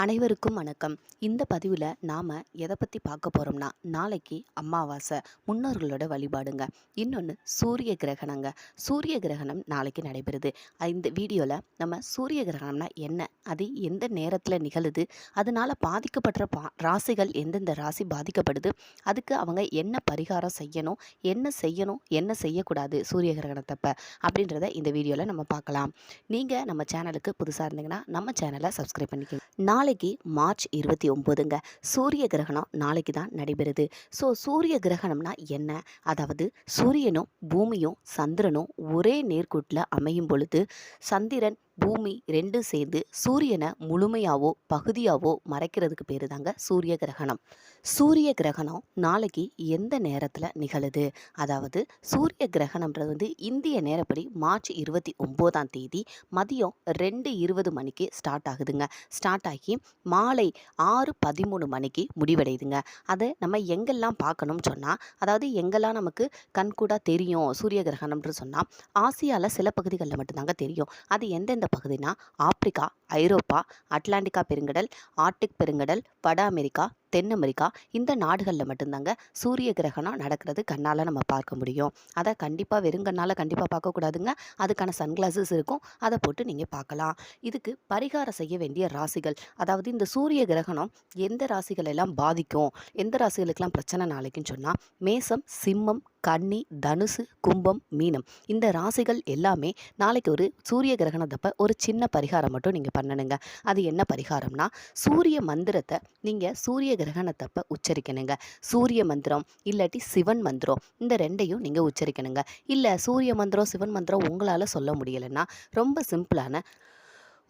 அனைவருக்கும் வணக்கம். இந்த பதிவில் நாம் எதை பற்றி பார்க்க போகிறோம்னா நாளைக்கு அமாவாசை முன்னோர்களோட வழிபாடுங்க. இன்னொன்று சூரிய கிரகணங்க. சூரிய கிரகணம் நாளைக்கு நடைபெறுது. இந்த வீடியோவில் நம்ம சூரிய கிரகணம்னா என்ன? அது எந்த நேரத்தில் நிகழுது? அதனால் பாதிக்கப்படுற பா ராசிகள் எந்தெந்த ராசி பாதிக்கப்படுது? அதுக்கு அவங்க என்ன பரிகாரம் செய்யணும்? என்ன செய்யணும்? என்ன செய்யக்கூடாது சூரிய கிரகணத்தப்ப அப்படின்றத இந்த வீடியோவில் நம்ம பார்க்கலாம். நீங்கள் நம்ம சேனலுக்கு புதுசாக இருந்தீங்கன்னா நம்ம சேனலை சப்ஸ்கிரைப் பண்ணிக்கோங்க. நாளைக்கு மார்ச் இருபத்தி ஒம்போதுங்க. சூரிய கிரகணம் நாளைக்கு தான் நடைபெறுது. ஸோ சூரிய கிரகணம்னா என்ன? அதாவது சூரியனும் பூமியும் சந்திரனும் ஒரே நேர்கோட்டில் அமையும் பொழுது சந்திரன் பூமி ரெண்டும் சேர்ந்து சூரியனை முழுமையாவோ பகுதியாவோ மறைக்கிறதுக்கு பேர் தாங்க சூரிய கிரகணம். சூரிய கிரகணம் நாளைக்கு எந்த நேரத்தில் நிகழுது? அதாவது சூரிய கிரகணம்ன்றது வந்து இந்திய நேரப்படி மார்ச் இருபத்தி ஒம்போதாம் தேதி மதியம் ரெண்டு இருபது மணிக்கு ஸ்டார்ட் ஆகுதுங்க. ஸ்டார்ட் ஆகி மாலை ஆறு பதிமூணு மணிக்கு முடிவடையுதுங்க. அதை நம்ம எங்கெல்லாம் பார்க்கணும்னு சொன்னால் அதாவது எங்கெல்லாம் நமக்கு கண்கூடாக தெரியும் சூரிய கிரகணம்னு சொன்னால் ஆசியாவில் சில பகுதிகளில் மட்டும்தாங்க தெரியும். அது எந்தெந்த பகுதினா ஆப்பிரிக்கா ஐரோப்பா அட்லாண்டிக்கா பெருங்கடல் ஆர்டிக் பெருங்கடல் வட அமெரிக்கா தென் அமெரிக்கா இந்த நாடுகளில் மட்டும்தாங்க சூரிய கிரகணம் நடக்கிறது கண்ணால் நம்ம பார்க்க முடியும். அதை கண்டிப்பாக வெறும் கண்ணால் கண்டிப்பாக பார்க்கக்கூடாதுங்க அதுக்கான சன்கிளாஸஸ் இருக்கும். அதை போட்டு நீங்கள் பார்க்கலாம். இதுக்கு பரிகாரம் செய்ய வேண்டிய ராசிகள் அதாவது இந்த சூரிய கிரகணம் எந்த ராசிகள் எல்லாம் பாதிக்கும் எந்த ராசிகளுக்கெல்லாம் பிரச்சனை நாளைக்குன்னு சொன்னால் மேசம் சிம்மம் கன்னி தனுசு கும்பம் மீனம். இந்த ராசிகள் எல்லாமே நாளைக்கு ஒரு சூரிய கிரகணத்தப்ப ஒரு சின்ன பரிகாரம் மட்டும் நீங்கள் பண்ணணுங்க. அது என்ன பரிகாரம்னா சூரிய மந்திரத்தை நீங்கள் சூரிய கிரகணத்தப்ப உச்சரிக்கணுங்க. சூரிய மந்திரம் இல்லாட்டி சிவன் மந்திரம் இந்த ரெண்டையும் நீங்கள் உச்சரிக்கணுங்க. இல்லை சூரிய மந்திரம் சிவன் மந்திரம் உங்களால் சொல்ல முடியலைன்னா ரொம்ப சிம்பிளான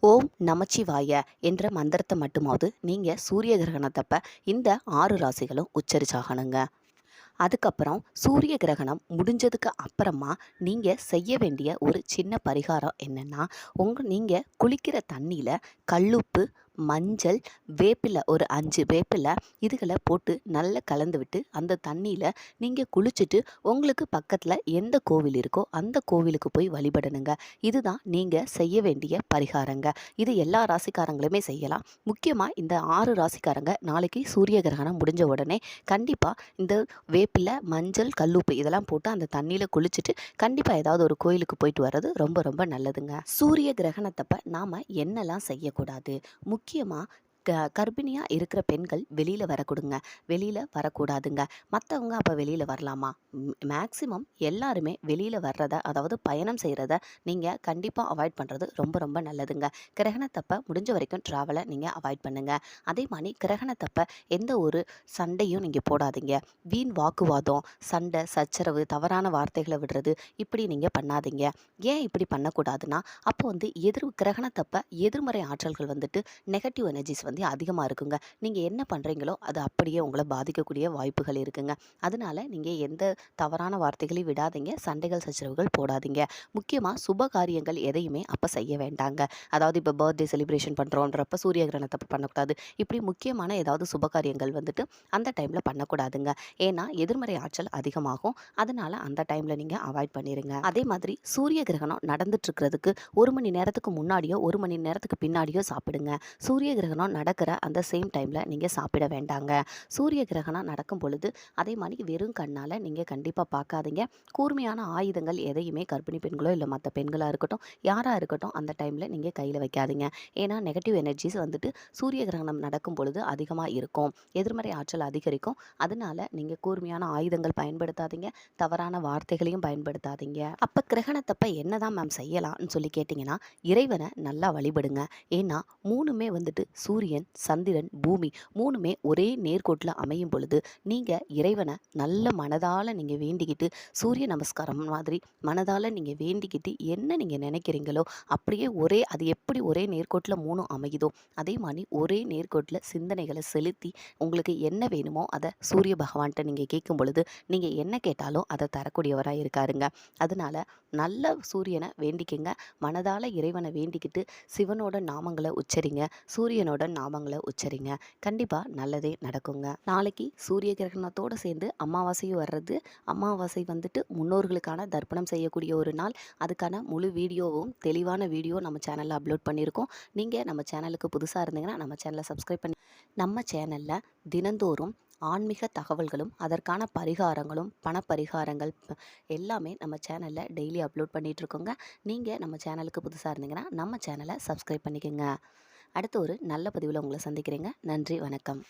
ஓம் நமச்சிவாய என்ற மந்திரத்தை மட்டுமாவது நீங்கள் சூரிய கிரகணத்தப்ப இந்த ஆறு ராசிகளும் உச்சரிச்சாகணுங்க. அதுக்கப்புறம் சூரிய கிரகணம் முடிஞ்சதுக்கு அப்புறமா நீங்கள் செய்ய வேண்டிய ஒரு சின்ன பரிகாரம் என்னென்னா உங்கள் நீங்கள் குளிக்கிற தண்ணியில் கல்லுப்பு மஞ்சள் வேப்பிலை ஒரு அஞ்சு வேப்பிலை இதுகளை போட்டு நல்லா கலந்து விட்டு அந்த தண்ணியில் நீங்கள் குளிச்சுட்டு உங்களுக்கு பக்கத்தில் எந்த கோவில் இருக்கோ அந்த கோவிலுக்கு போய் வழிபடணுங்க. இதுதான் நீங்கள் செய்ய வேண்டிய பரிகாரங்க. இது எல்லா ராசிக்காரங்களுமே செய்யலாம். முக்கியமாக இந்த ஆறு ராசிக்காரங்க நாளைக்கு சூரிய கிரகணம் முடிஞ்ச உடனே கண்டிப்பாக இந்த வேப்பிலை மஞ்சள் கல்லுப்பு இதெல்லாம் போட்டு அந்த தண்ணியில் குளிச்சுட்டு கண்டிப்பாக ஏதாவது ஒரு கோயிலுக்கு போயிட்டு வர்றது ரொம்ப ரொம்ப நல்லதுங்க. சூரிய கிரகணத்தப்ப நாம் என்னெல்லாம் செய்யக்கூடாது? முக்கிய 且嘛。கர்ப்பிணியாக இருக்கிற பெண்கள் வெளியில் வரக்கூடுங்க. வெளியில் வரக்கூடாதுங்க. மற்றவங்க அப்போ வெளியில் வரலாமா? மேக்ஸிமம் எல்லாருமே வெளியில் வர்றத அதாவது பயணம் செய்கிறத நீங்கள் கண்டிப்பாக அவாய்ட் பண்ணுறது ரொம்ப ரொம்ப நல்லதுங்க. கிரகணத்தப்ப முடிஞ்ச வரைக்கும் ட்ராவலை நீங்கள் அவாய்ட் பண்ணுங்கள் அதே மாதிரி கிரகணத்தப்ப எந்த ஒரு சண்டையும் நீங்கள் போடாதீங்க. வீண் வாக்குவாதம் சண்டை சச்சரவு தவறான வார்த்தைகளை விடுறது இப்படி நீங்கள் பண்ணாதீங்க. ஏன் இப்படி பண்ணக்கூடாதுன்னா அப்போ வந்து எதிர் கிரகணத்தப்ப எதிர்மறை ஆற்றல்கள் வந்துட்டு நெகட்டிவ் எனர்ஜிஸ் வந்து அதிகமாக இருக்குங்க. நீங்கள் என்ன பண்ணுறீங்களோ அது அப்படியே உங்களை பாதிக்கக்கூடிய வாய்ப்புகள் இருக்குங்க. அதனால நீங்கள் எந்த தவறான வார்த்தைகளையும் விடாதீங்க. சண்டைகள் சச்சரவுகள் போடாதீங்க. முக்கியமாக சுப காரியங்கள் எதையுமே அப்போ செய்ய வேண்டாங்க. அதாவது இப்போ பர்த்டே செலிப்ரேஷன் பண்ணுறோன்றப்ப சூரிய கிரகணத்தை பண்ணக்கூடாது. இப்படி முக்கியமான ஏதாவது சுப காரியங்கள் வந்துட்டு அந்த டைமில் பண்ணக்கூடாதுங்க. ஏன்னா எதிர்மறை ஆற்றல் அதிகமாகும். அதனால் அந்த டைமில் நீங்கள் அவாய்ட் பண்ணிடுங்க அதே மாதிரி சூரிய கிரகணம் நடந்துட்டு இருக்கிறதுக்கு ஒரு மணி நேரத்துக்கு முன்னாடியோ ஒரு மணி நேரத்துக்கு பின்னாடியோ சாப்பிடுங்க. சூரிய கிரகணம் நடக்கிற அந்த சேம் டைமில் நீங்கள் சாப்பிட வேண்டாங்க. சூரிய கிரகணம் நடக்கும் பொழுது அதே மாதிரி வெறும் கண்ணால் நீங்கள் கண்டிப்பாக பார்க்காதீங்க. கூர்மையான ஆயுதங்கள் எதையுமே கர்ப்பிணி பெண்களோ இல்லை மற்ற பெண்களாக இருக்கட்டும் யாராக இருக்கட்டும் அந்த டைமில் நீங்கள் கையில் வைக்காதீங்க. ஏன்னா நெகட்டிவ் எனர்ஜிஸ் வந்துட்டு சூரிய கிரகணம் நடக்கும் பொழுது அதிகமாக இருக்கும். எதிர்மறை ஆற்றல் அதிகரிக்கும். அதனால் நீங்கள் கூர்மையான ஆயுதங்கள் பயன்படுத்தாதீங்க. தவறான வார்த்தைகளையும் பயன்படுத்தாதீங்க. அப்போ கிரகணத்தப்ப என்னதான் மேம் செய்யலாம்னு சொல்லி கேட்டிங்கன்னா இறைவனை நல்லா வழிபடுங்க. ஏன்னா மூணுமே வந்துட்டு சூரிய சூரியன் சந்திரன் பூமி மூணுமே ஒரே நேர்கோட்டில் அமையும் பொழுது நீங்கள் இறைவனை நல்ல மனதால் நீங்கள் வேண்டிக்கிட்டு சூரிய நமஸ்காரம் மாதிரி மனதால் நீங்கள் வேண்டிக்கிட்டு என்ன நீங்கள் நினைக்கிறீங்களோ அப்படியே ஒரே அது எப்படி ஒரே நேர்கோட்டில் மூணும் அமையுதோ அதே மாதிரி ஒரே நேர்கோட்டில் சிந்தனைகளை செலுத்தி உங்களுக்கு என்ன வேணுமோ அதை சூரிய பகவான்கிட்ட நீங்கள் கேட்கும் பொழுது நீங்கள் என்ன கேட்டாலும் அதை தரக்கூடியவராக இருக்காருங்க. அதனால் நல்ல சூரியனை வேண்டிக்கங்க. மனதால் இறைவனை வேண்டிக்கிட்டு சிவனோட நாமங்களை உச்சரிங்க. சூரியனோட நாமங்களை உச்சரிங்க. கண்டிப்பாக நல்லதே நடக்குங்க. நாளைக்கு சூரிய கிரகணத்தோடு சேர்ந்து அமாவாசையும் வர்றது அமாவாசை வந்துட்டு முன்னோர்களுக்கான தர்ப்பணம் செய்யக்கூடிய ஒரு நாள். அதுக்கான முழு வீடியோவும் தெளிவான வீடியோ நம்ம சேனலில் அப்லோட் பண்ணியிருக்கோம். நீங்கள் நம்ம சேனலுக்கு புதுசாக இருந்தீங்கன்னா நம்ம சேனலை சப்ஸ்கிரைப் பண்ணி நம்ம சேனலில் தினந்தோறும் ஆன்மீக தகவல்களும் அதற்கான பரிகாரங்களும் பணப்பரிகாரங்கள் எல்லாமே நம்ம சேனலில் டெய்லி அப்லோட் பண்ணிகிட்ருக்கோங்க நீங்கள் நம்ம சேனலுக்கு புதுசாக இருந்தீங்கன்னா நம்ம சேனலை சப்ஸ்கிரைப் பண்ணிக்கோங்க. அடுத்த ஒரு நல்ல பதிவில் உங்களை சந்திக்கிறேங்க. நன்றி வணக்கம்.